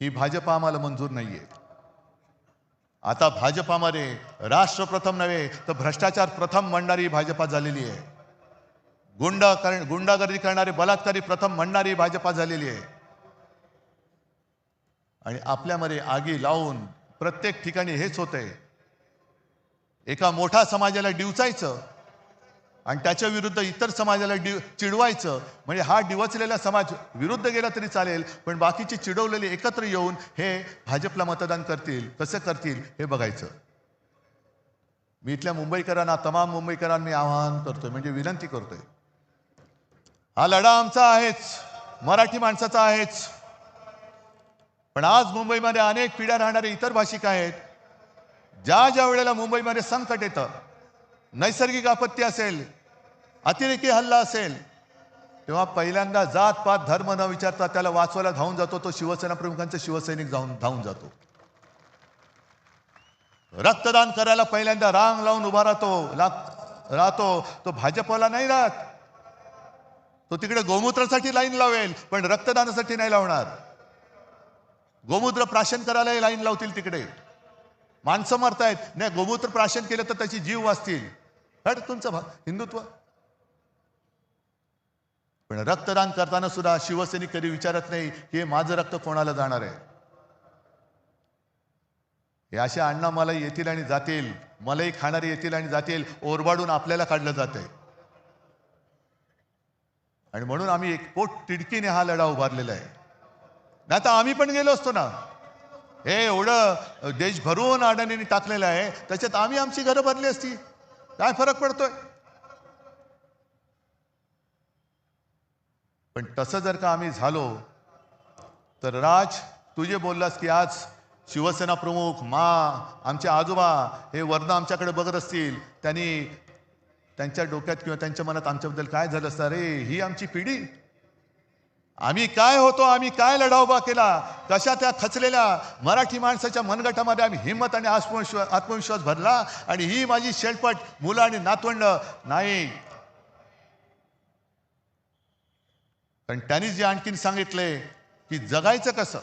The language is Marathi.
ही भाजप आम्हाला मंजूर नाहीये. आता भाजपामध्ये राष्ट्र प्रथम नव्हे तर भ्रष्टाचार प्रथम म्हणणारी भाजपा झालेली आहे. गुंड कर गुंडागर्दी करणारे बलात्कारी प्रथम म्हणणारी भाजपा झालेली आहे. आणि आपल्यामध्ये आगी लावून प्रत्येक ठिकाणी हेच होतंय. एका मोठ्या समाजाला डिवचायचं आणि त्याच्या विरुद्ध इतर समाजाला डि चिडवायचं म्हणजे हा डिवचलेला समाज विरुद्ध गेला तरी चालेल पण बाकीचे चिडवलेले एकत्र येऊन हे भाजपला मतदान करतील. कसं करतील हे बघायचं. मी इथल्या मुंबईकरांना तमाम मुंबईकरांनी आवाहन करतोय म्हणजे विनंती करतोय. हा लढा आमचा आहेच मराठी माणसाचा आहेच. पण आज मुंबईमध्ये अनेक पिढ्या राहणारे इतर भाषिक आहेत. ज्या ज्या वेळेला मुंबईमध्ये संकट येतं नैसर्गिक आपत्ती असेल अतिरेकी हल्ला असेल तेव्हा पहिल्यांदा जात पात धर्म न विचारता त्याला वाचवायला धावून जातो तो शिवसेना प्रमुखांचा शिवसैनिक जाऊन धावून जातो. रक्तदान करायला पहिल्यांदा रांग लावून उभा राहतो लाग राहतो. तो भाजपला नाही राहत. तो तिकडे गोमूत्रासाठी लाईन लावेल पण रक्तदानासाठी नाही लावणार. गोमूत्र प्राशन करायलाही लाईन लावतील तिकडे. माणसं मरतायत. नाही गोमूत्र प्राशन केलं तर त्याची जीव वाचतील. हट तुमचं भा- हिंदुत्व. पण रक्तदान करताना सुद्धा शिवसैनिक कधी विचारत नाही हे माझं रक्त कोणाला जाणार आहे? हे अशा अण्णा मला येतील आणि जातील मलाही खाणारे येतील आणि जातील ओरबाडून आपल्याला काढलं जात आहे आणि म्हणून आम्ही एक पोट तिडकीने हा लढा उभारलेला आहे. नाही तर आम्ही पण गेलो असतो ना. हे एवढं देश भरून अडाणीने टाकलेलं आहे त्याच्यात आम्ही आमची घरं भरली असती. काय फरक पडतोय? पण तसं जर का आम्ही झालो तर राज तू जे बोललास की आज शिवसेना प्रमुख मा आमचे आजोबा हे वर्ण आमच्याकडे बघत असतील त्यांनी त्यांच्या डोक्यात किंवा त्यांच्या मनात आमच्याबद्दल काय झालं असतं? अरे ही आमची पिढी. आम्ही काय होतो आम्ही काय लढा उभा केला कशा त्या खचलेल्या मराठी माणसाच्या मनगटामध्ये आम्ही हिंमत आणि आत्मविश्वास आत्मविश्वास भरला आणि ही माझी शेलपट मुलं आणि नातवंड. नाही पण त्यांनी जे आणखीन सांगितले की जगायचं कसं?